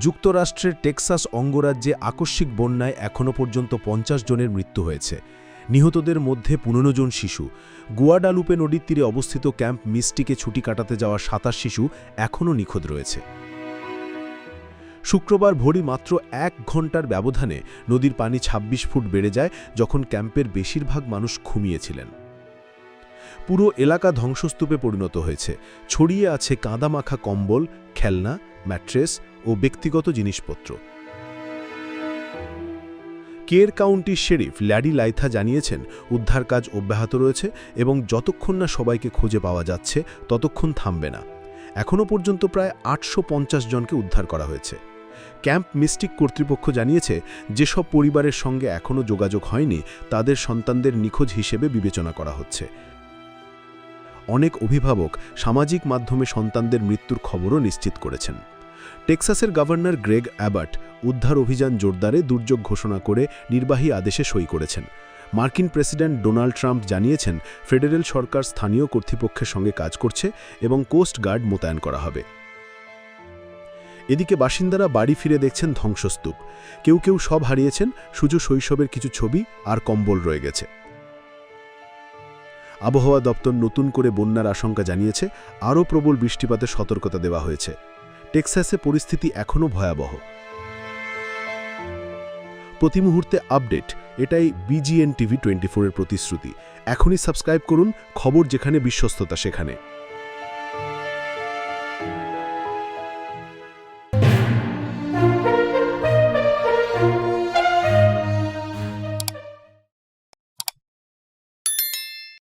যুক্তরাষ্ট্রের টেক্সাস অঙ্গরাজ্যে আকস্মিক বন্যায় এখনও পর্যন্ত পঞ্চাশ জনের মৃত্যু হয়েছে। নিহতদের মধ্যে পনেরো জন শিশু। গুয়াডালুপে নদীর তীরে অবস্থিত ক্যাম্প মিস্টিকে ছুটি কাটাতে যাওয়া সাতাশ শিশু এখনও নিখোঁজ রয়েছে। শুক্রবার ভোরই মাত্র এক ঘণ্টার ব্যবধানে নদীর পানি ২৬ ফুট বেড়ে যায় যখন ক্যাম্পের বেশিরভাগ মানুষ ঘুমিয়েছিলেন। পুরো এলাকা ধ্বংসস্তূপে পরিণত হয়েছে। ছড়িয়ে আছে কাঁদামাখা কম্বল, খেলনা, ম্যাট্রেস ও ব্যক্তিগত জিনিসপত্র। কের কাউন্টির শেরিফ ল্যাডি লাইথা জানিয়েছেন উদ্ধার কাজ অব্যাহত রয়েছে এবং যতক্ষণ না সবাইকে খুঁজে পাওয়া যাচ্ছে, ততক্ষণ থামবে না। এখনও পর্যন্ত প্রায় আটশো পঞ্চাশ জনকে উদ্ধার করা হয়েছে। ক্যাম্প মিস্টিক কর্তৃপক্ষ জানিয়েছে, যেসব পরিবারের সঙ্গে এখনও যোগাযোগ হয়নি, তাদের সন্তানদের নিখোঁজ হিসেবে বিবেচনা করা হচ্ছে। অনেক অভিভাবক সামাজিক মাধ্যমে সন্তানদের মৃত্যুর খবরও নিশ্চিত করেছেন। টেক্সাসের গভর্নর গ্রেগ অ্যাবার্ট উদ্ধার অভিযান জোরদারে দুর্যোগ ঘোষণা করে নির্বাহী আদেশে সই করেছেন। মার্কিন প্রেসিডেন্ট ডোনাল্ড ট্রাম্প জানিয়েছেন, ফেডারেল সরকার স্থানীয় কর্তৃপক্ষের সঙ্গে কাজ করছে এবং কোস্ট গার্ড মোতায়েন করা হবে। এদিকে বাসিন্দারা বাড়ি ফিরে দেখছেন ধ্বংসস্তূপ। কেউ কেউ সব হারিয়েছেন শুধু শৈশবের কিছু ছবি আর কম্বল রয়ে গেছে। আবহাওয়া দপ্তর নতুন করে বন্যার আশঙ্কা জানিয়েছে, আরও প্রবল বৃষ্টিপাতের সতর্কতা দেওয়া হয়েছে। টেক্সাসে পরিস্থিতি এখনও ভয়াবহ। প্রতি মুহূর্তে আপডেট, এটাই বিজিএন টিভি টোয়েন্টি ফোরের প্রতিশ্রুতি। এখনই সাবস্ক্রাইব করুন, খবর যেখানে, বিশ্বস্ততা সেখানে।